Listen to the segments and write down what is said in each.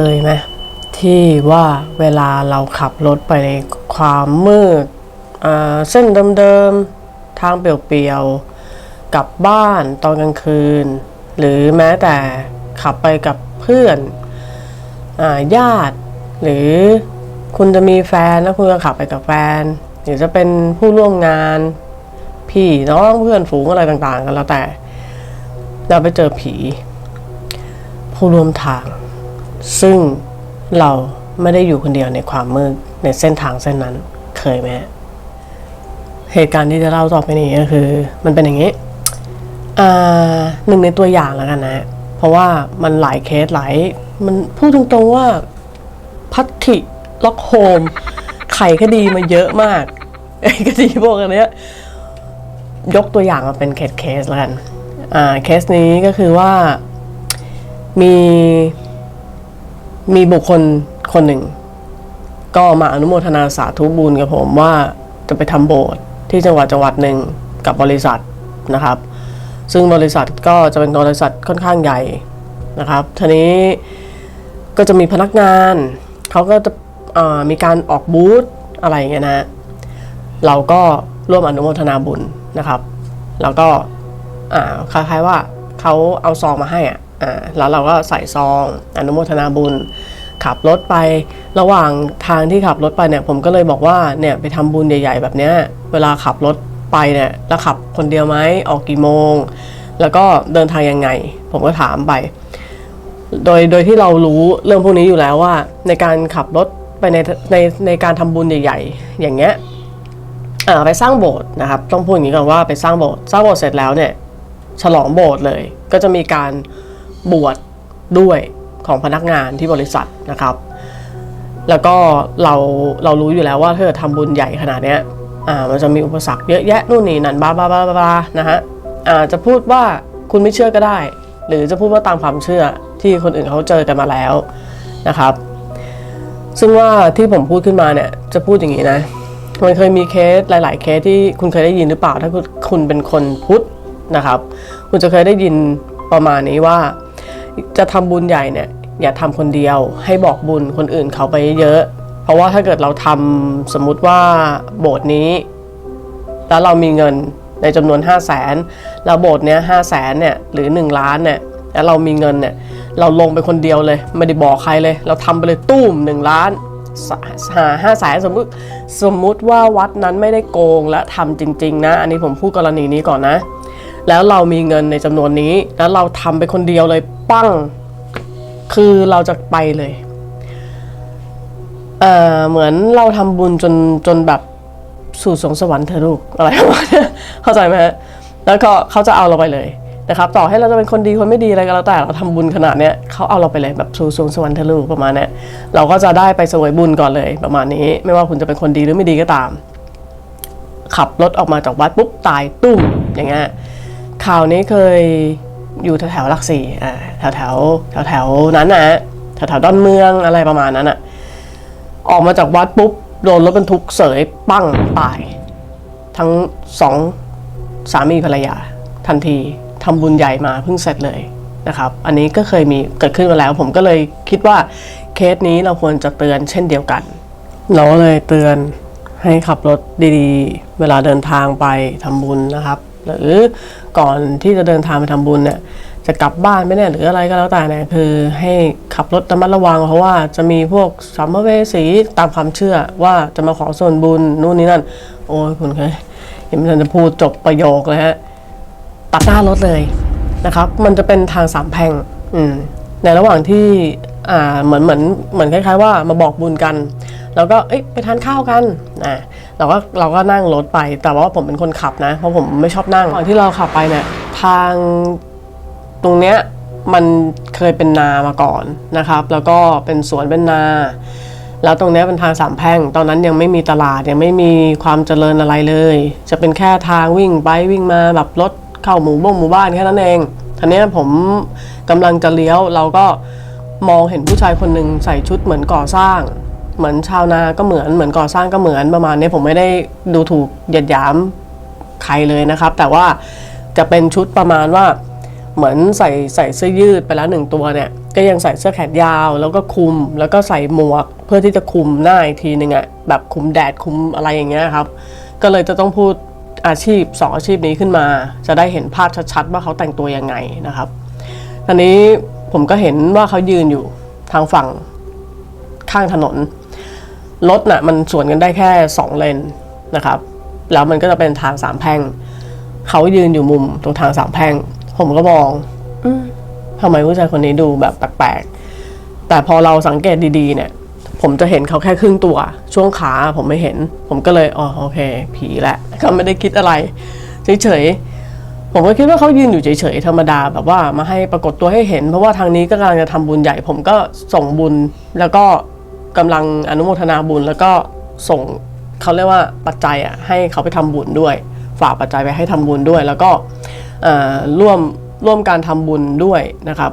เคยไหมที่ว่าเวลาเราขับรถไปในความมืดเส้นเดิมๆ ทางเปลี่ยวๆ กลับบ้านตอนกลางคืน หรือแม้แต่ขับไปกับเพื่อนอญาติ หรือคุณจะมีแฟนแล้วคุณก็ขับไปกับแฟน หรือจะเป็นผู้ร่วมงาน พี่น้องเพื่อนฝูงอะไรต่างๆ กันแล้วแต่ เราไปเจอผี ผู้ร่วมทาง ซึ่งเราไม่ได้อยู่คนเดียวในความมืดในเส้นทางเส้นนั้นเคยไหมเหตุการณ์ที่จะเล่าต่อไปนี้ก็คือ มันเป็นอย่างนี้หนึ่งในตัวอย่างแล้วกันนะ เพราะว่ามันหลายเคสหลาย มันพูดตรงๆว่าพัทธิล็อกโฮม ไขคดีมาเยอะมากไอ้คดีพวกอันเนี้ยยกตัวอย่างมาเป็นเคสเคสแล้วกันเคสนี้ก็คือว่ามี มีบุคคลคนหนึ่ง ก็มาอนุโมทนาสาธุบุญกับผมว่าจะไปทำโบสถ์ที่จังหวัดจังหวัดหนึ่งกับบริษัทนะครับ ซึ่งบริษัทก็จะเป็นบริษัทค่อนข้างใหญ่นะครับทีนี้ก็จะมีพนักงานเขาก็จะมีการออกบูธอะไรอย่างเงี้ยนะเราก็ร่วมอนุโมทนาบุญนะครับ แล้วก็คล้ายๆว่าเขาเอาซองมาให้อะอ่าแล้วเราก็ใส่ซองอนุโมทนาบุญ ขับรถไประหว่างทางที่ขับรถไปเนี่ย ผมก็เลยบอกว่าเนี่ยไปทำบุญใหญ่ ๆ แบบเนี้ยเวลาขับรถไปเนี่ยแล้วขับคนเดียวไหมออกกี่โมง แล้วก็เดินทางยังไง ผมก็ถามไป โดยโดยที่เรารู้เรื่องพวกนี้อยู่แล้วว่า ในการขับรถไปในในในการทำบุญใหญ่ ๆ อย่างเงี้ยอ่าไปสร้างโบสถ์นะครับ ต้องพูดอย่างนี้ก่อนว่าไปสร้างโบสถ์สร้างโบสถ์เสร็จแล้วเนี่ยฉลองโบสถ์เลย ก็จะมีการบวชด้วย ของพนักงานที่บริษัทนะครับ แล้วก็เราเรารู้อยู่แล้วว่าถ้าเกิดทำบุญใหญ่ขนาดเนี้ยอ่ามันจะมีอุปสรรคเยอะแยะนู่นนี่นั่นบ้าบ้าบ้าบ้านะฮะอ่าจะพูดว่าคุณไม่เชื่อก็ได้ หรือจะพูดว่าตามความเชื่อที่คนอื่นเขาเจอกันมาแล้วนะครับ ซึ่งว่าที่ผมพูดขึ้นมาเนี่ยจะพูดอย่างนี้นะมันเคยมีเคสหลาย ๆ เคสที่คุณเคยได้ยินหรือเปล่าถ้าคุณคุณเป็นคนพุทธนะครับ คุณจะเคยได้ยินประมาณนี้ว่า จะทำบุญใหญ่เนี่ยอย่าทำคนเดียวให้บอกบุญคนอื่นเขาไปเยอะ เพราะว่าถ้าเกิดเราทำสมมุติว่าโบสถ์นี้ แล้วเรามีเงินในจำนวน 5 0 0แสนแล้วโบสถ์เนี้ยห้าแสนเนี่ยหรือ 1 ล้านเนี่ยแล้วเรามีเงินเนี่ยเราลงไปคนเดียวเลย ไม่ได้บอกใครเลย เราทำไปเลยตุ้ม 1 ล้านหาห้าแสนสมมติสมมุติว่าวัดนั้นไม่ได้โกงและทำจริง ๆ นะ อันนี้ผมพูดกรณีนี้ก่อนนะ แล้วเรามีเงินในจำนวนนี้ แล้วเราทำไปคนเดียวเลยปั้ง คือเราจะไปเลยเออเหมือนเราทำบุญจนจนแบบสู่สวงสวรรค์เธอลูกอะไรประมาณนี้เข้าใจไหมฮะแล้วก็เขาจะเอาเราไปเลยนะครับ ต่อให้เราจะเป็นคนดีคนไม่ดีอะไรก็แล้วแต่เราทำบุญขนาดเนี้ยเขาเอาเราไปเลยแบบสู่สวงสวรรค์เธอะลูกประมาณเนี้ยเราก็จะได้ไปสวยบุญก่อนเลยประมาณนี้ ไม่ว่าคุณจะเป็นคนดีหรือไม่ดีก็ตาม ขับรถออกมาจากวัดปุ๊บตายตุ้มอย่างเงี้ย ข่าวนี้เคยอยู่แถวๆหลักสี่อ่าแถวแถวแถวแถวนั้นนะแถวแถวๆดอนเมืองอะไรประมาณนั้นอะออกมาจากวัดปุ๊บโดนรถบรรทุกเสยปั้งตาย ทั้งสองสามีภรรยา ทันทีทำบุญใหญ่มาเพิ่งเสร็จเลยนะครับ อันนี้ก็เคยมีเกิดขึ้นมาแล้ว ผมก็เลยคิดว่าเคสนี้เราควรจะเตือนเช่นเดียวกัน เราเลยเตือนให้ขับรถดีๆ เวลาเดินทางไปทำบุญนะครับ หรือก่อนที่จะเดินทางไปทำบุญเนี่ยจะกลับบ้านไม่แน่ยหรืออะไรก็แล้วแต่เนี่ยคือให้ขับรถระมัดระวัง เพราะว่าจะมีพวกสัมภเวสีตามความเชื่อว่าจะมาขอส่วนบุญนู่นนี่นั่น โอ้ยคุณเคยยังไม่ทันจะพูดจบประโยคเลยฮะตัดหน้ารถเลยนะครับ มันจะเป็นทางสามแพร่งอืมในระหว่างที่อ่าเหมือนเหมือนเหมือนคล้ายๆ ว่ามาบอกบุญกัน แล้วก็เอ้ยไปทานข้าวกันอ่า เราก็เราก็นั่งรถไป แต่ว่าผมเป็นคนขับนะ เพราะผมไม่ชอบนั่งตอนที่เราขับไปเนี่ยทางตรงเนี้ยมันเคยเป็นนามาก่อนนะครับ แล้วก็เป็นสวนเป็นนา แล้วตรงเนี้ยเป็นทางสามแพร่ง ตอนนั้นยังไม่มีตลาดยังไม่มีความเจริญอะไรเลย จะเป็นแค่ทางวิ่งไปวิ่งมาแบบรถเข้าหมู่บ้งหมู่บ้านแค่นั้นเองทีเนี้ยผมกำลังจะเลี้ยวเราก็มองเห็นผู้ชายคนหนึ่งใส่ชุดเหมือนก่อสร้าง เหมือนชาวนาก็เหมือนเหมือนก่อสร้างก็เหมือนประมาณนี้ผมไม่ได้ดูถูกหยียดยามใครเลยนะครับ แต่ว่าจะเป็นชุดประมาณว่าเหมือนใส่ใส่เสื้อยืดไปแล้วหนึ่งตัวเนี่ยก็ยังใส่เสื้อแขนยาวแล้วก็คลุม แล้วก็ใส่หมวกเพื่อที่จะคลุมหน้าอีกทีหนึ่งอะแบบคลุมแดดคลุมอะไรอย่างเงี้ยครับ ก็เลยจะต้องพูดอาชีพสองอาชีพนี้ขึ้นมา จะได้เห็นภาพชัดๆว่าเขาแต่งตัวยังไงนะครับตอนนี้ผมก็เห็นว่าเขายืนอยู่ทางฝั่งข้างถนน รถน่ะมันสวนกันได้แค่สองเลนนะครับ แล้วมันก็จะเป็นทางสามแพร่งเขายืนอยู่มุมตรงทางสามแพร่ง ผมก็มองอืมทำไมผู้ชายคนนี้ดูแบบแปลกๆ แต่พอเราสังเกตดีๆ เนี่ย ผมจะเห็นเขาแค่ครึ่งตัว ช่วงขาผมไม่เห็น ผมก็เลยอ๋อโอเค ผีแหละ ก็ไม่ได้คิดอะไร เฉยๆ ผมก็คิดว่าเขายืนอยู่เฉยๆ ธรรมดาแบบว่ามาให้ปรากฏตัวให้เห็น เพราะว่าทางนี้ก็กำลังจะทำบุญใหญ่ ผมก็ส่งบุญแล้วก็ กำลังอนุโมทนาบุญ แล้วก็ส่งเขาเรียกว่าปัจจัยอะให้เขาไปทำบุญด้วย ฝากปัจจัยไปให้ทำบุญด้วย แล้วก็ร่วมร่วมการทำบุญด้วยนะครับ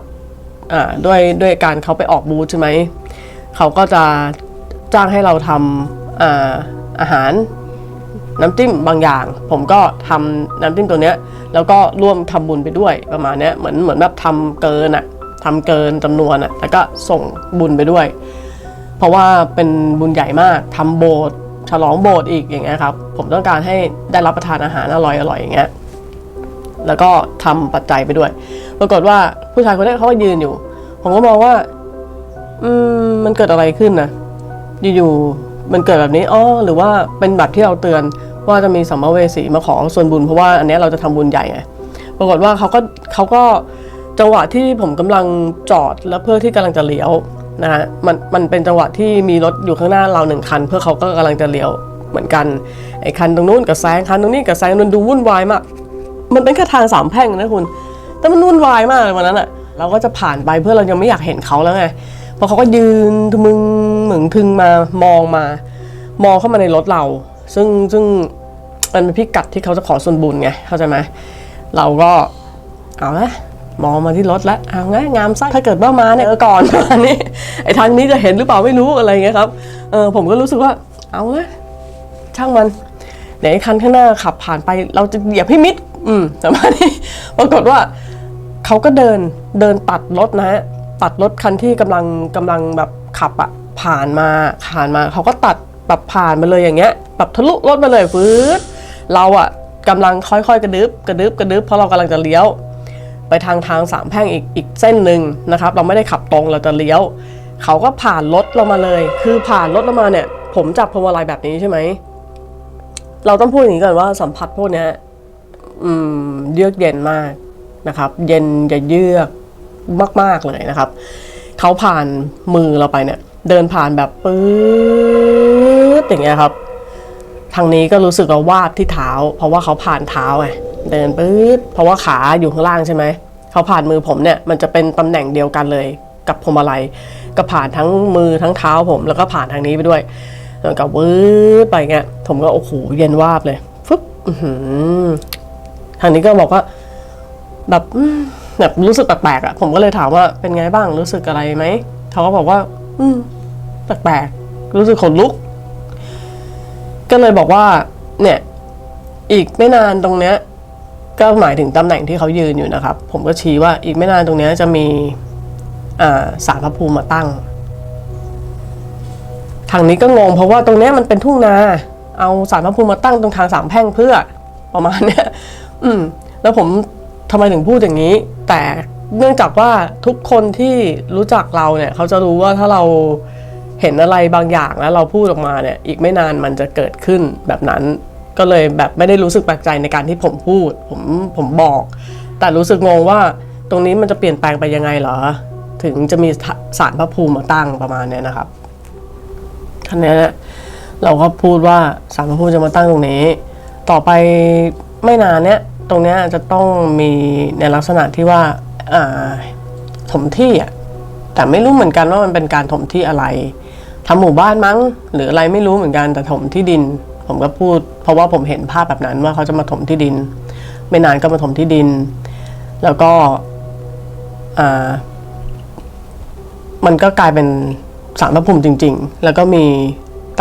ด้วยด้วยการเขาไปออกบูธใช่ไหมเขาก็จะจ้างให้เราทำอาอาหารน้ำจิ้มบางอย่าง ผมก็ทำน้ำจิ้มตัวเนี้ยแล้วก็ร่วมทำบุญไปด้วยประมาณเนี้ยเหมือนเหมือนแบบทำเกินอะทำเกินจำนวนอะแล้วก็ส่งบุญไปด้วย เพราะว่าเป็นบุญใหญ่มากทำโบสถ์ฉลองโบสถ์อีกอย่างเงี้ยครับผมต้องการให้ได้รับประทานอาหารอร่อยอร่อยอย่างเงี้ยแล้วก็ทำปัจจัยไปด้วย ปรากฏว่าผู้ชายคนนี้เขาก็ยืนอยู่ ผมก็มองว่า อืมมันเกิดอะไรขึ้นนะอยู่ๆมันเกิดแบบนี้อ๋อหรือว่าเป็นแบบที่เราเตือนว่าจะมีสัมภเวสีมาขอส่วนบุญเพราะว่าอันนี้เราจะทำบุญใหญ่ไงปรากฏว่าเขาก็เขาก็จังหวะที่ผมกำลังจอดแล้วเพื่อที่กำลังจะเลี้ยว นะฮะมันมันเป็นจังหวะที่มีรถอยู่ข้างหน้าเราหนึ่งคัน เพื่อเขาก็กำลังจะเลี้ยวเหมือนกันไอ้คันตรงนู้นกับแซงคันตรงนี้กับแซงมันดูวุ่นวายมาก มันเป็นแค่ทางสามแพร่งนะคุณ แต่มันวุ่นวายมากเลยวันนั้นอะเราก็จะผ่านไปเพื่อเรายังไม่อยากเห็นเขาแล้วไงเพราะเขาก็ยืนทมึงเหมืองทึงมามองมา มองเข้ามาในรถเรา ซึ่งซึ่งมันเป็นพิกัดที่เขาจะขอส่วนบุญไงเข้าใจไหมเราก็เอาละมองมาที่รถแล้วเอาไงงามไส้ถ้าเกิดว่ามาเนี่ยเออก่อนอันนี้ ไอ้ทางนี้จะเห็นหรือเปล่าไม่รู้อะไรเงี้ยครับเออผมก็รู้สึกว่าเอาละช่างมันเดี๋ยวคันข้างหน้าขับผ่านไป เราจะเหยียบให้มิด อืมแต่มาที่ปรากฏว่าเขาก็เดินเดินตัดรถนะฮะตัดรถคันที่กำลังกำลังแบบขับอะผ่านมาผ่านมาเขาก็ตัดแบบผ่านมาเลยอย่างเงี้ยแบบทะลุรถมาเลยฟืดเราอะกำลังค่อยๆกระดึบกระดึบกระดึบเพราะเรากำลังจะเลี้ยว ไปทางทางสามแพร่งอีกอีกเส้นหนึ่งนะครับ เราไม่ได้ขับตรงเราจะเลี้ยว เขาก็ผ่านรถเรามาเลย คือผ่านรถเรามาเนี่ย ผมจับพวงมาลัยแบบนี้ใช่ไหม เราต้องพูดอย่างนี้ก่อนว่าสัมผัสพวกนี้เยือกเย็นมากนะครับ เย็นจะเยือกมาก ๆ เลยนะครับ เขาผ่านมือเราไปเนี่ย เดินผ่านแบบปื๊ดอย่างเงี้ยครับ ทางนี้ก็รู้สึกว่าวาบที่เท้า เพราะว่าเขาผ่านเท้าไงเดินปื๊ดเพราะว่าขาอยู่ข้างล่างใช่ไหมเขาผ่านมือผมเนี่ย มันจะเป็นตำแหน่งเดียวกันเลย กับพวงมาลัยก็ผ่านทั้งมือทั้งเท้าผม แล้วก็ผ่านทางนี้ไปด้วยแล้วก็วืดไปเงี้ยผมก็โอ้โหเย็นวาบเลยฟึบอื้อหือทางนี้ก็บอกว่า แบบแบบรู้สึกแปลกๆอะ ผมก็เลยถามว่าเป็นไงบ้างรู้สึกอะไรไหมเขาก็บอกว่า อืมแปลกๆรู้สึกขนลุก ก็เลยบอกว่า เนี่ย อีกไม่นานตรงเนี้ย ก็หมายถึงตำแหน่งที่เขายืนอยู่นะครับ ผมก็ชี้ว่าอีกไม่นานตรงเนี้ยจะมี สารพระภูมิมาตั้ง ทางนี้ก็งงเพราะว่าตรงนี้มันเป็นทุ่งนา เอาสารพระภูมิมาตั้งตรงทางสามแพร่งเพื่อประมาณเนี้ยอืม แล้วผมทำไมถึงพูดอย่างนี้ แต่เนื่องจากว่าทุกคนที่รู้จักเราเนี่ย เขาจะรู้ว่าถ้าเราเห็นอะไรบางอย่างแล้วเราพูดออกมาเนี่ย อีกไม่นานมันจะเกิดขึ้นแบบนั้น ก็เลยแบบไม่ได้รู้สึกแปลกใจในการที่ผมพูด ผมผมบอก แต่รู้สึกงงว่าตรงนี้มันจะเปลี่ยนแปลงไปยังไงเหรอ ถึงจะมีสารพระภูมิมาตั้งประมาณเนี้ยนะครับท่านนี้เราก็พูดว่าสารพระภูมิจะมาตั้งตรงนี้ ต่อไปไม่นานเนี้ยตรงเนี้ยจะต้องมีในลักษณะที่ว่าอ่าถมที่อะแต่ไม่รู้เหมือนกันว่ามันเป็นการถมที่อะไรทำหมู่บ้านมั้ง หรืออะไรไม่รู้เหมือนกันแต่ถมที่ดิน ผมก็พูด เพราะว่าผมเห็นภาพแบบนั้นว่าเขาจะมาถมที่ดิน ไม่นานก็มาถมที่ดิน แล้วก็อ่า มันก็กลายเป็นสารพระภูมิจริง ๆ แล้วก็มี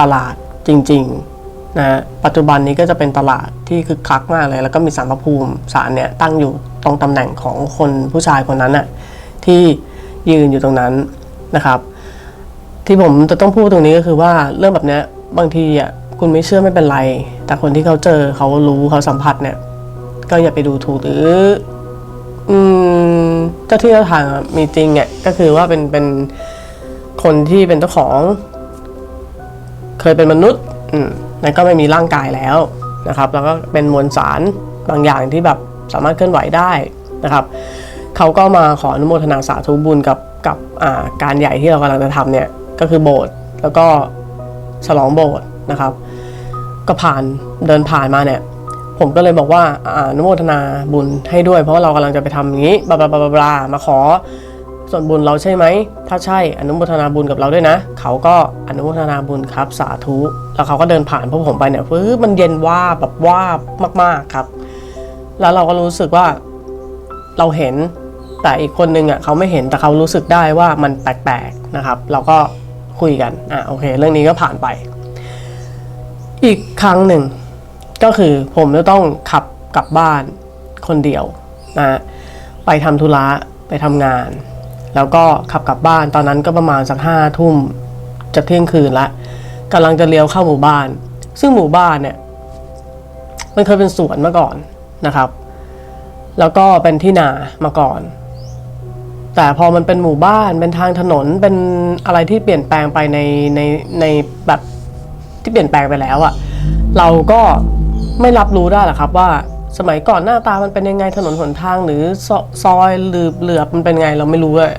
ตลาดจริงๆนะปัจจุบันนี้ก็จะเป็นตลาดที่คึกคักมากเลย แล้วก็มีสารพระภูมิสารเนี่ยตั้งอยู่ตรงตำแหน่งของคนผู้ชายคนนั้นน่ะที่ยืนอยู่ตรงนั้นนะครับ ที่ผมจะต้องพูดตรงนี้ก็คือว่าเรื่องแบบเนี้ยบางทีอะคุณไม่เชื่อไม่เป็นไร แต่คนที่เขาเจอเขารู้เขาสัมผัสเนี่ย ก็อย่าไปดูถูกหรือ อืม เจ้าที่เจ้าทางมีจริงอะก็คือว่าเป็นเป็นคนที่เป็นเจ้าของ เคยเป็นมนุษย์อืมแล้วก็ไม่มีร่างกายแล้วนะครับ แล้วก็เป็นมวลสารบางอย่างที่แบบสามารถเคลื่อนไหวได้นะครับเขาก็มาขออนุโมทนาสาธุบุญกับกับาการใหญ่ที่เรากำลังจะทำเนี่ยก็คือโบสถ์แล้วก็ฉลองโบสถ์นะครับ ก็ผ่านเดินผ่านมาเนี่ย ผมก็เลยบอกว่าอ่านุโมทนาบุญให้ด้วย เพราะเรากำลังจะไปทำอย่างนี้บลาบลาบลามาขอส่วนบุญเราใช่ไหม ถ้าใช่อนุโมทนาบุญกับเราด้วยนะ เขาก็อนุโมทนาบุญครับสาธุ แล้วเขาก็เดินผ่านพวกผมไปเนี่ยฟื้มันเย็นว่าแบบว่ามากๆครับ แล้วเราก็รู้สึกว่าเราเห็นแต่อีกคนนึงอะเขาไม่เห็นแต่เขารู้สึกได้ว่ามันแปลกๆนะครับ เราก็คุยกันอะโอเค เรื่องนี้ก็ผ่านไป อีกครั้งหนึ่ง ก็คือผมจะต้องขับกลับบ้านคนเดียวนะไปทำธุระไปทำงาน แล้วก็ขับกลับบ้านตอนนั้นก็ประมาณสักห้าทุ่มจะเที่ยงคืนละกำลังจะเลี้ยวเข้าหมู่บ้าน ซึ่งหมู่บ้านเนี่ยมันเคยเป็นสวนมาก่อนนะครับ แล้วก็เป็นที่นามาก่อน แต่พอมันเป็นหมู่บ้านเป็นทางถนนเป็นอะไรที่เปลี่ยนแปลงไปในในในแบบที่เปลี่ยนแปลงไปแล้วอะเราก็ ไม่รับรู้ได้หรอครับว่าสมัยก่อนหน้าตามันเป็นยังไงถนนหนทางหรือซอยหรือเหลือบมันเป็นไงเราไม่รู้เลย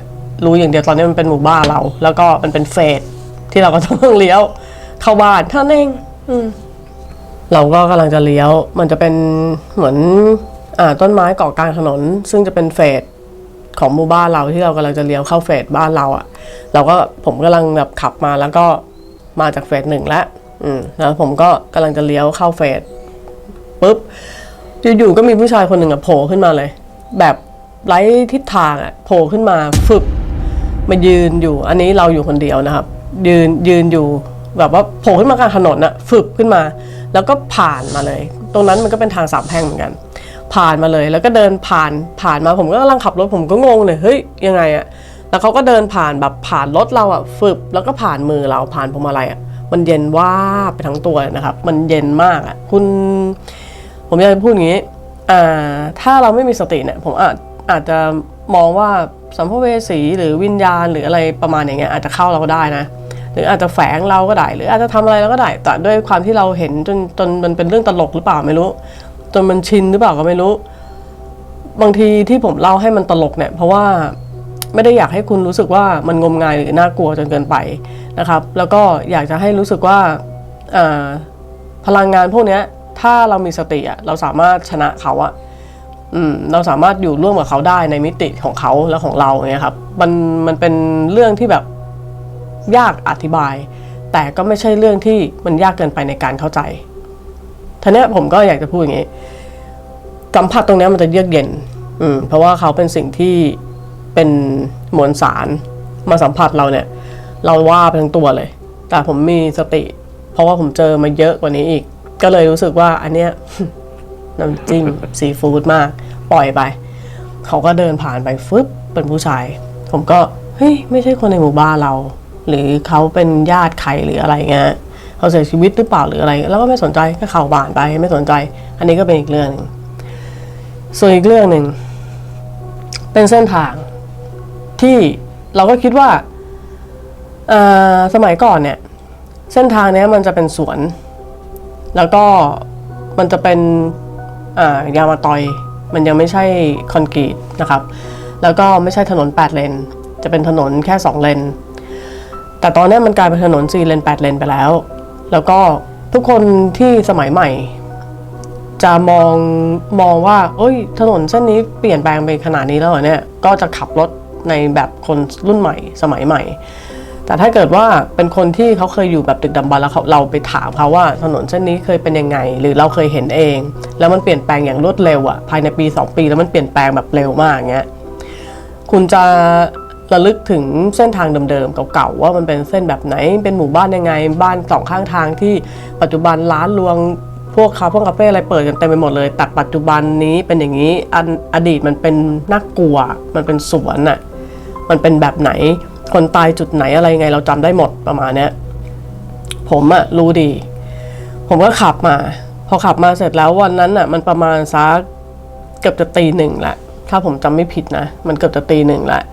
รู้อย่างเดียวตอนนี้มันเป็นหมู่บ้านเรา แล้วก็มันเป็นเฟสที่เราก็ต้องเลี้ยว เข้าบ้านท่านเองอืมเราก็กำลังจะเลี้ยว มันจะเป็นเหมือนอาต้นไม้เกาะกลางถนน ซึ่งจะเป็นเฟสของหมู่บ้านเราที่เรากำลังจะเลี้ยวเข้าเฟสบ้านเราอะ่ะ เราก็ผมกำลังแบบขับมาแล้วก็มาจากเฟสหนึ่งแล้วอืมแล้วผมก็กำลังจะเลี้ยวเข้าเฟส ปุ๊บอยู่ๆก็มีผู้ชายคนหนึ่งอะโผล่ขึ้นมาเลย แบบไร้ทิศทางอะโผล่ขึ้นมาฟึบมายืนอยู่ อันนี้เราอยู่คนเดียวนะครับ ยืนยืนอยู่แบบว่าโผล่ขึ้นมากลางถนนอะฝึบขึ้นมา แล้วก็ผ่านมาเลย ตรงนั้นมันก็เป็นทางสามแพร่งเหมือนกัน ผ่านมาเลย แล้วก็เดินผ่านผ่านมาผมก็กำลังขับรถผมก็งงเลยเฮ้ยยังไงอะแล้วเขาก็เดินผ่านแบบผ่านรถเราอะฝึบแล้วก็ผ่านมือเราผ่านพวงมาลัยอะมันเย็นว่าไปทั้งตัวนะครับ มันเย็นมากอะคุณ ผมอยากจะพูดอย่างนี้ อ่า ถ้าเราไม่มีสติเนี่ย ผมอาจอาจจะมองว่าสัมภเวสีหรือวิญญาณหรืออะไรประมาณอย่างเงี้ยอาจจะเข้าเราก็ได้นะ หรืออาจจะแฝงเราก็ได้ หรืออาจจะทำอะไรเราก็ได้ แต่ด้วยความที่เราเห็นจนจนมันเป็นเรื่องตลกหรือเปล่าไม่รู้ จนมันชินหรือเปล่าก็ไม่รู้ บางทีที่ผมเล่าให้มันตลกเนี่ย เพราะว่าไม่ได้อยากให้คุณรู้สึกว่ามันงมงายหรือน่ากลัวจนเกินไปนะครับ แล้วก็อยากจะให้รู้สึกว่าอ่าพลังงานพวกเนี้ย ถ้าเรามีสติอะเราสามารถชนะเขาอะอืมเราสามารถอยู่ร่วมกับเขาได้ในมิติของเขาและของเราเนี่ยครับ มันมันเป็นเรื่องที่แบบยากอธิบาย แต่ก็ไม่ใช่เรื่องที่มันยากเกินไปในการเข้าใจทีเนี้ผมก็อยากจะพูดอย่างนี้สัมผัสตรงนี้มันจะเยือกเย็น อืม เพราะว่าเขาเป็นสิ่งที่เป็นมวลสารมาสัมผัสเราเนี่ย เราว่าไปทั้งตัวเลย แต่ผมมีสติ เพราะว่าผมเจอมาเยอะกว่านี้อีก ก็เลยรู้สึกว่าอันเนี้ยน้ำจิ้มซีฟู้ดมาก ปล่อยไป เขาก็เดินผ่านไปฟึบเป็นผู้ชาย ผมก็เฮ้ยไม่ใช่คนในหมู่บ้านเรา หรือเขาเป็นญาติใครหรืออะไรเงี้ยเขาเสียชีวิตหรือเปล่าหรืออะไร แล้วก็ไม่สนใจก็เข้าบานไปไม่สนใจ อันนี้ก็เป็นอีกเรื่องหนึ่งส่วนอีกเรื่องหนึ่งเป็นเส้นทางที่เราก็คิดว่าสมัยก่อนเนี่ย เส้นทางนี้มันจะเป็นสวน แล้วก็มันจะเป็นยางมาตอย มันยังไม่ใช่คอนกรีตนะครับ แล้วก็ไม่ใช่ถนน 8 เลน จะเป็นถนนแค่ 2 เลน แต่ตอนนี้มันกลายเป็นถนน 4 เลน 8 เลนไปแล้ว แล้วก็ทุกคนที่สมัยใหม่ จะมองมองว่า เอ้ย ถนนเส้นนี้เปลี่ยนแปลงไปขนาดนี้แล้วเหรอเนี่ย ก็จะขับรถในแบบคนรุ่นใหม่ สมัยใหม่ แต่ถ้าเกิดว่าเป็นคนที่เขาเคยอยู่แบบดึกดำบรรพ์แล้วเขาเราไปถามเขาว่าถนนเส้นนี้เคยเป็นยังไง หรือเราเคยเห็นเอง แล้วมันเปลี่ยนแปลงอย่างรวดเร็วอะภายในปี 2 ปีแล้วมันเปลี่ยนแปลงแบบเร็วมากเงี้ยคุณจะระลึกถึงเส้นทางเดิมๆเก่าๆว่ามันเป็นเส้นแบบไหน เป็นหมู่บ้านยังไง บ้านสองข้างทางที่ปัจจุบันร้านรวงพวกคาเฟ่คาเฟ่อะไรเปิดกันเต็มไปหมดเลยแต่ปัจจุบันนี้เป็นอย่างนี้อันอดีตมันเป็นน่ากลัว มันเป็นสวนอะมันเป็นแบบไหน คนตายจุดไหนอะไรยังไง เราจำได้หมดประมาณเนี้ยผมอะรู้ดี ผมก็ขับมา พอขับมาเสร็จแล้ววันนั้นอะมันประมาณสักเกือบจะตีหนึ่งแหละ ถ้าผมจำไม่ผิดนะ มันเกือบจะตีหนึ่งแหละ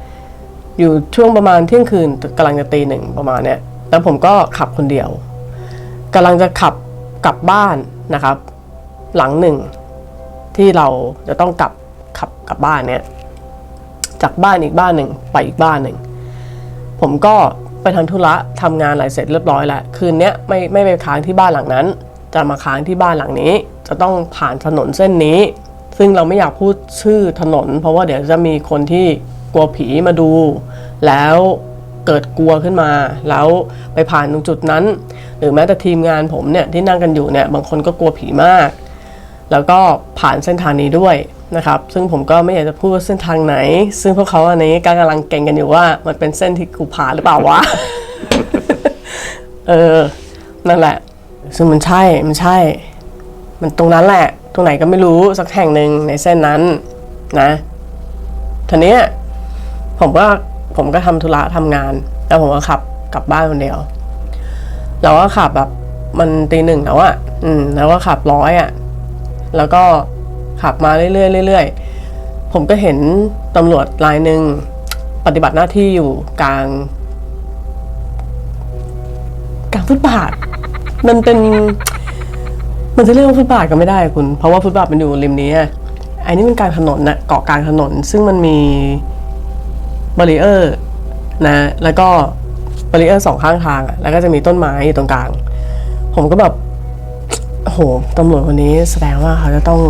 อยู่ช่วงประมาณเที่ยงคืนกำลังจะตีหนึ่งประมาณเนี้ยแล้วผมก็ขับคนเดียวกำลังจะขับกลับบ้านนะครับ หลังหนึ่งที่เราจะต้องกลับขับกลับบ้านเนี้ยจากบ้านอีกบ้านหนึ่งไปอีกบ้านหนึ่ง ผมก็ไปทำธุระทำงานอะไรเสร็จเรียบร้อยแล้วคืนนี้ไม่ไม่ไปค้างที่บ้านหลังนั้น จะมาค้างที่บ้านหลังนี้ จะต้องผ่านถนนเส้นนี้ ซึ่งเราไม่อยากพูดชื่อถนน เพราะว่าเดี๋ยวจะมีคนที่กลัวผีมาดู แล้วเกิดกลัวขึ้นมา แล้วไปผ่านตรงจุดนั้น หรือแม้แต่ทีมงานผมเนี่ยที่นั่งกันอยู่เนี่ยบางคนก็กลัวผีมาก แล้วก็ผ่านเส้นทางนี้ด้วย นะครับซึ่งผมก็ไม่อยากจะพูดว่าเส้นทางไหน ซึ่งพวกเขาอันนี้กำลังเก่งกันอยู่ว่า มันเป็นเส้นที่กูผ่านหรือเปล่าวะ เออ นั่นแหละ ซึ่งมันใช่ มันใช่ มันตรงนั้นแหละ ตรงไหนก็ไม่รู้สักแห่งหนึ่งในเส้นนั้นนะทีเนี้ยผมก็ผมก็ทำธุระทำงาน แล้วผมก็ขับกลับบ้านคนเดียวเราก็ขับแบบมันตีหนึ่งแล้วอะอืม แล้วก็ขับร้อยอะแล้วก็ ขับมาเรื่อยๆเรื่อยๆผมก็เห็นตำรวจรายหนึ่งปฏิบัติหน้าที่อยู่กลาง กลางฟุตบาท มันเป็น มันจะเรียกว่าฟุตบาทก็ไม่ได้คุณ เพราะว่าฟุตบาทมันอยู่ริมนี้อะไอ้นี่มันกลางถนนนะเกาะกลางถนน ซึ่งมันมีบารีเออร์นะ แล้วก็บารีเออร์สองข้างทาง แล้วก็จะมีต้นไม้อยู่ตรงกลาง ผมก็แบบโอ้โหตำรวจคนนี้แสดงว่าเขาจะต้อง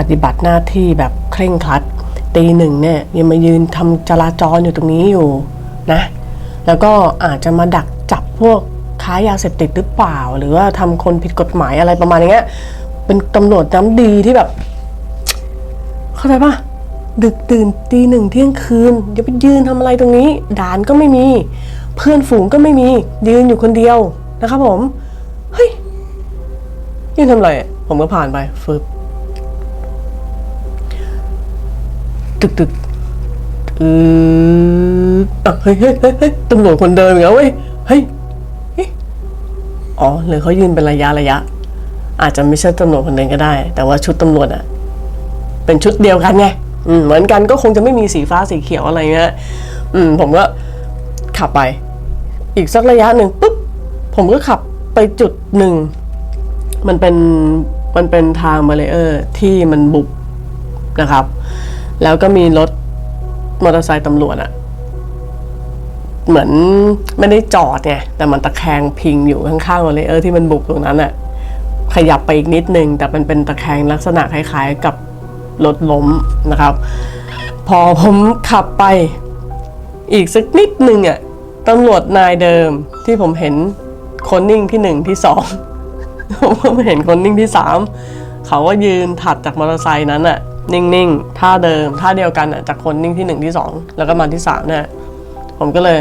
ปฏิบัติหน้าที่แบบเคร่งครัดตีหนึ่งเนี่ยยังมายืนทำจราจรอยู่ตรงนี้อยู่นะแล้วก็อาจจะมาดักจับพวกค้ายาเสพติดหรือเปล่า หรือว่าทำคนผิดกฎหมายอะไรประมาณอย่างเงี้ยเป็นตำรวจน้ำดีที่แบบ เข้าใจปะดึกตื่นตีหนึ่งเที่ยงคืนอย่าไปยืนทำอะไรตรงนี้ ด่านก็ไม่มี เพื่อนฝูงก็ไม่มี ยืนอยู่คนเดียวนะครับผม เฮ้ยยืนทำอะไรผมก็ผ่านไปฟึบ ตึกตึกอืออเฮ้ยเฮ้ยเฮ้ยเฮ้ยตำรวจคนเดิมอีกแล้วเว้ยเฮ้ยเฮ้อ๋อหรือเขายืนเป็นระยะระยะ อาจจะไม่ใช่ตำรวจคนเดิมก็ได้ แต่ว่าชุดตำรวจอะเป็นชุดเดียวกันไงอืมเหมือนกันก็คงจะไม่มีสีฟ้าสีเขียวอะไรเงี้ยอืม ผมก็ขับไป อีกสักระยะหนึ่งปุ๊บผมก็ขับไปจุดหนึ่งมันเป็นมันเป็นทางมาเลเออร์ที่มันบุบนะครับ แล้วก็มีรถมอเตอร์ไซค์ตำรวจอะเหมือนไม่ได้จอดไงแต่มันตะแคงพิงอยู่ข้างๆมาเลยเออที่มันบุบตรงนั้นอะขยับไปอีกนิดนึง แต่มันเป็นตะแคงลักษณะคล้ายๆกับรถล้มนะครับ พอผมขับไปอีกสักนิดนึงอะตำรวจนายเดิมที่ผมเห็นคนนิ่งที่หนึ่งที่สองผมก็ไม่เห็นคนนิ่งที่สามเขาก็ยืนถัดจากมอเตอร์ไซค์นั้นอะ นิ่งๆท่าเดิมท่าเดียวกันอะจากคนนิ่งที่หนึ่งที่สองแล้วก็มาที่สามเนี่ยผมก็เลย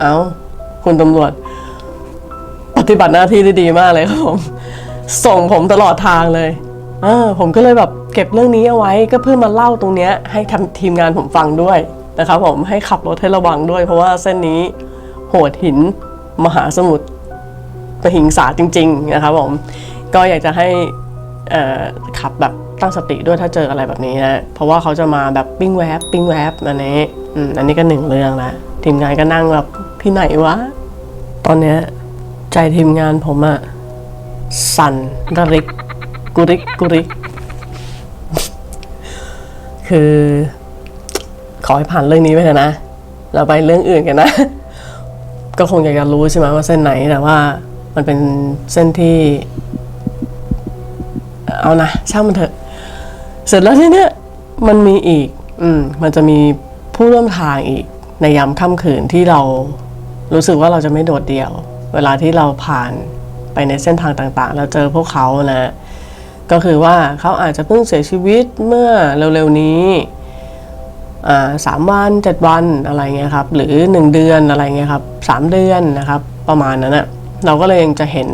เอา้า คุณตำรวจ ปฏิบัติหน้าที่ได้ดีมากเลยครับผม ส่งผมตลอดทางเลยเออผมก็เลยแบบเก็บเรื่องนี้เอาไว้ก็เพื่อมาเล่าตรงเนี้ย ให้ทำทีมงานผมฟังด้วยนะครับผมให้ขับรถให้ระวังด้วย เพราะว่าเส้นนี้โหดหินมหาสมุทรหิงสาจริง ๆ นะครับผม ก็อยากจะให้ขับแบบ ตั้งสติด้วยถ้าเจออะไรแบบนี้นะเพราะว่าเขาจะมาแบบปิ้งแวบปิ้งแวบอันนี้อืมอันนี้ก็หนึ่งเรื่องละทีมงานก็นั่งแบบที่ไหนวะ ตอนเนี้ยใจทีมงานผมอะสั่นระริกกุริกกุริกคือขอให้ผ่านเรื่องนี้ไปเถอะนะ เราไปเรื่องอื่นกันนะ ก็คงอยากจะรู้ใช่ไหมว่าเส้นไหนแต่ว่า มันเป็นเส้นที่ เอานะช่างมันเถอะ เสร็จแล้วทีเนี้ยมันมีอีก อืมมันจะมีผู้ร่วมทางอีกในยามค่ำคืนที่เรารู้สึกว่าเราจะไม่โดดเดี่ยว เวลาที่เราผ่านไปในเส้นทางต่างๆแล้วเจอพวกเขานะ ก็คือว่าเขาอาจจะเพิ่งเสียชีวิตเมื่อเร็วๆนี้อ่าสามวันเจ็ดวันอะไรเงี้ยครับ หรือหนึ่งเดือนอะไรเงี้ยครับสามเดือนนะครับ ประมาณนั้นนะเราก็เลยยังจะเห็น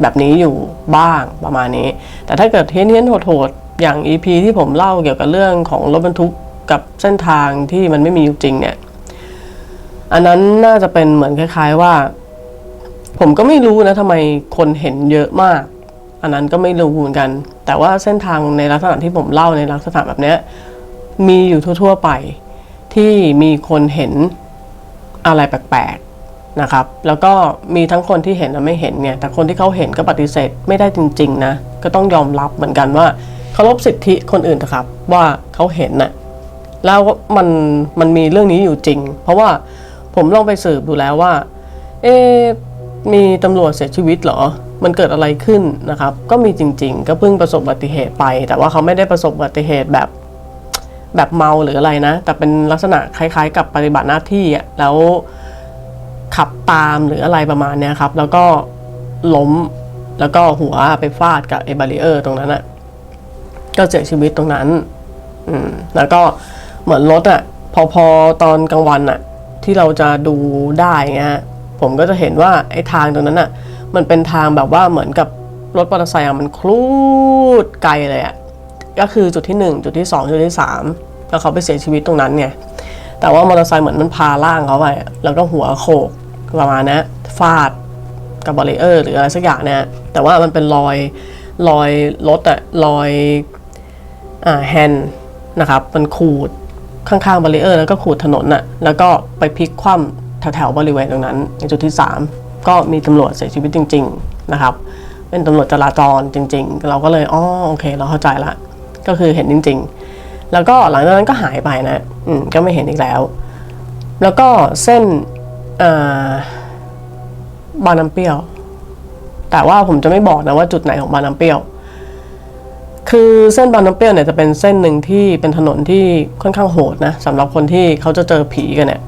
แบบนี้อยู่บ้างประมาณนี้ แต่ถ้าเกิดเฮี้ยนเฮี้ยนๆโหดๆ อย่าง EP ที่ผมเล่าเกี่ยวกับเรื่องของรถบรรทุกกับเส้นทางที่มันไม่มีอยู่จริงเนี่ย อันนั้นน่าจะเป็นเหมือนคล้าย ๆว่า ผมก็ไม่รู้นะทำไมคนเห็นเยอะมาก อันนั้นก็ไม่รู้เหมือนกัน แต่ว่าเส้นทางในลักษณะที่ผมเล่าในลักษณะแบบนี้มีอยู่ทั่ว ๆ ไป ที่มีคนเห็นอะไรแปลกๆนะครับ แล้วก็มีทั้งคนที่เห็นและไม่เห็นเนี่ยแต่คนที่เขาเห็นก็ปฏิเสธไม่ได้จริง ๆ นะ ก็ต้องยอมรับเหมือนกันว่า เคารพสิทธิคนอื่นนะครับ ว่าเขาเห็นน่ะแล้วมันมันมีเรื่องนี้อยู่จริง เพราะว่าผมลองไปสืบดูแล้วว่า เอ๊มีตำรวจเสียชีวิตเหรอ มันเกิดอะไรขึ้นนะครับ ก็มีจริง ๆ ก็เพิ่งประสบอุบัติเหตุไป แต่ว่าเขาไม่ได้ประสบอุบัติเหตุแบบแบบเมาหรืออะไรนะ แต่เป็นลักษณะคล้าย ๆ กับปฏิบัติหน้าที่อะแล้วขับตามหรืออะไรประมาณเนี้ยครับ แล้วก็ล้มแล้วก็หัวไปฟาดกับไอ้บารีเออร์ตรงนั้นอะ ก็เสียชีวิตตรงนั้น อืม แล้วก็เหมือนรถอะพอพอตอนกลางวันอะที่เราจะดูได้เงี้ยผมก็จะเห็นว่าไอ้ทางตรงนั้นอะมันเป็นทางแบบว่าเหมือนกับรถมอเตอร์ไซค์อะมันคลูดไกลเลยอะก็คือจุดที่ 1 จุดที่ 2 จุดที่ 3 แล้วเขาไปเสียชีวิตตรงนั้นไงแต่ว่ามอเตอร์ไซค์เหมือนมันพาล่างเขาไปแล้วก็หัวโขกประมาณนะฟาดกับบารีเออร์หรืออะไรสักอย่างเนี่ยแต่ว่ามันเป็นรอยรอยรถอะรอย แฮนด์นะครับมันขูดข้างๆบารีเออร์แล้วก็ขูดถนนอะแล้วก็ไปพลิกคว่ำแถวๆบริเวณตรงนั้น ในจุดที่ 3 ก็มีตำรวจเสียชีวิตจริง ๆนะครับ เป็นตำรวจจราจรจริง ๆ เราก็เลยอ๋อโอเค เราเข้าใจละก็คือเห็นจริง ๆ แล้วก็หลังจากนั้นก็หายไปนะอืมก็ไม่เห็นอีกแล้ว แล้วก็เส้นบาน้ำเปรี้ยว แต่ว่าผมจะไม่บอกนะว่าจุดไหนของบาน้ำเปรี้ยว คือเส้นบางน้ำเปรี้ยวเนี่ยจะเป็นเส้นหนึ่งที่เป็นถนนที่ค่อนข้างโหดนะสำหรับคนที่เขาจะเจอผีกันเนี่ย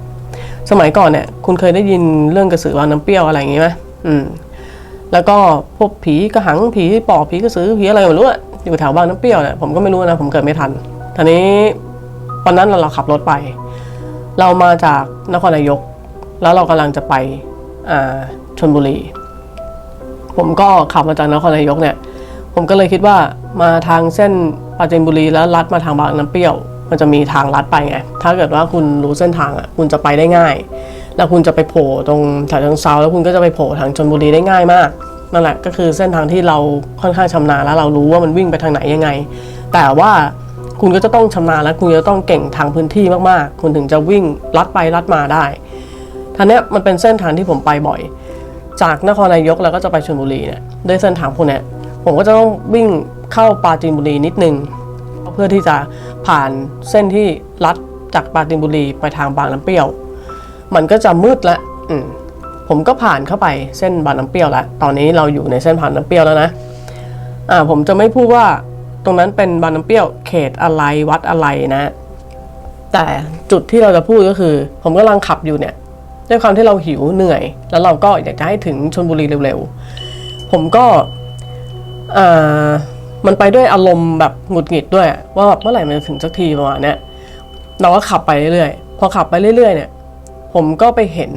สมัยก่อนเนี่ยคุณเคยได้ยินเรื่องกระสือบางน้ำเปรี้ยวอะไรอย่างงี้ไหมอืมแล้วก็พวกผีกระหังผีปอบผีกระสือผีอะไรไม่รู้อะอยู่แถวบางน้ำเปรี้ยวเนี่ยผมก็ไม่รู้นะผมเกิดไม่ทันทีนี้วันนั้นเราขับรถไป เรามาจากนครนายก แล้วเรากำลังจะไปอ่าชนบุรี ผมก็ขับมาจากนครนายกเนี่ย ผมก็เลยคิดว่ามาทางเส้นปราจีนบุรีแล้วลัดมาทางบางน้ำเปรี้ยว มันจะมีทางลัดไปไง ถ้าเกิดว่าคุณรู้เส้นทางอะคุณจะไปได้ง่าย แล้วคุณจะไปโผล่ตรงแถวทางเซาแล้วคุณก็จะไปโผล่ทางชนบุรีได้ง่ายมากนั่นแหละก็คือเส้นทางที่เราค่อนข้างชำนาญแล้วเรารู้ว่ามันวิ่งไปทางไหนยังไง แต่ว่าคุณก็จะต้องชำนาญและคุณจะต้องเก่งทางพื้นที่มากๆ คุณถึงจะวิ่งลัดไปลัดมาได้ทีเนี้มันเป็นเส้นทางที่ผมไปบ่อย จากนครนายกแล้วก็จะไปชลบุรีเนี่ยด้วยเส้นทางพวกนี้ ผมก็จะต้องวิ่งเข้าปราจีนบุรีนิดนึง เพื่อที่จะผ่านเส้นที่ลัดจากปราจีนบุรีไปทางบางน้ำเปรี้ยว มันก็จะมืดละผมก็ผ่านเข้าไปเส้นบางน้ำเปรี้ยวแล้วตอนนี้เราอยู่ในเส้นผ่านน้ำเปรี้ยวแล้วนะอ่าผมจะไม่พูดว่าตรงนั้นเป็นบางน้ำเปรี้ยวเขตอะไรวัดอะไรนะ แต่จุดที่เราจะพูดก็คือ ผมกำลังขับอยู่เนี่ยด้วยความที่เราหิวเหนื่อย แล้วเราก็อยากจะให้ถึงชลบุรีเร็วๆ ผมก็ อ่ามันไปด้วยอารมณ์แบบหงุดหงิดด้วย ว่าแบบเมื่อไหร่มันจะถึงสักทีประมาณเนี้ยเราก็ขับไปเรื่อยๆพอขับไปเรื่อยๆเนี่ย ผมก็ไปเห็น